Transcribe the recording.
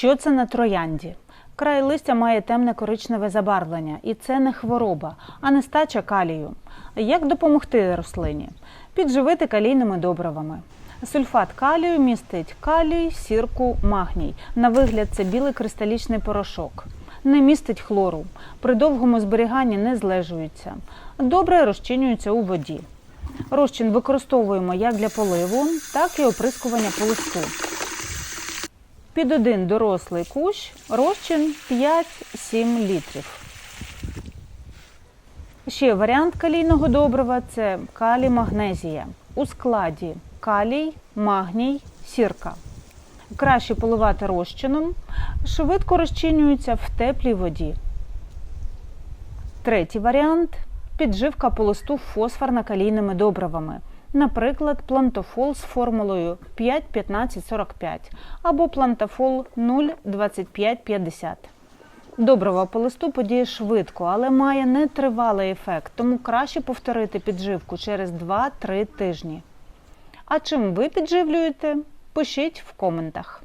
Що це на троянді? Край листя має темне коричневе забарвлення, і це не хвороба, а нестача калію. Як допомогти рослині? Підживити калійними добривами. Сульфат калію містить калій, сірку, магній. На вигляд це білий кристалічний порошок. Не містить хлору. При довгому зберіганні не злежується. Добре розчинюється у воді. Розчин використовуємо як для поливу, так і оприскування по листу. Під один дорослий кущ розчин 5-7 літрів. Ще варіант калійного добрива це калій магнезія. У складі калій, магній, сірка. Краще поливати розчином, швидко розчинюється в теплій воді. Третій варіант підживка по листу фосфорно-калійними добривами. Наприклад, плантофол з формулою 5-15-45 або плантофол 0,25-50. Добрива по листу подіє швидко, але має нетривалий ефект, тому краще повторити підживку через 2-3 тижні. А чим ви підживлюєте? Пишіть в коментах.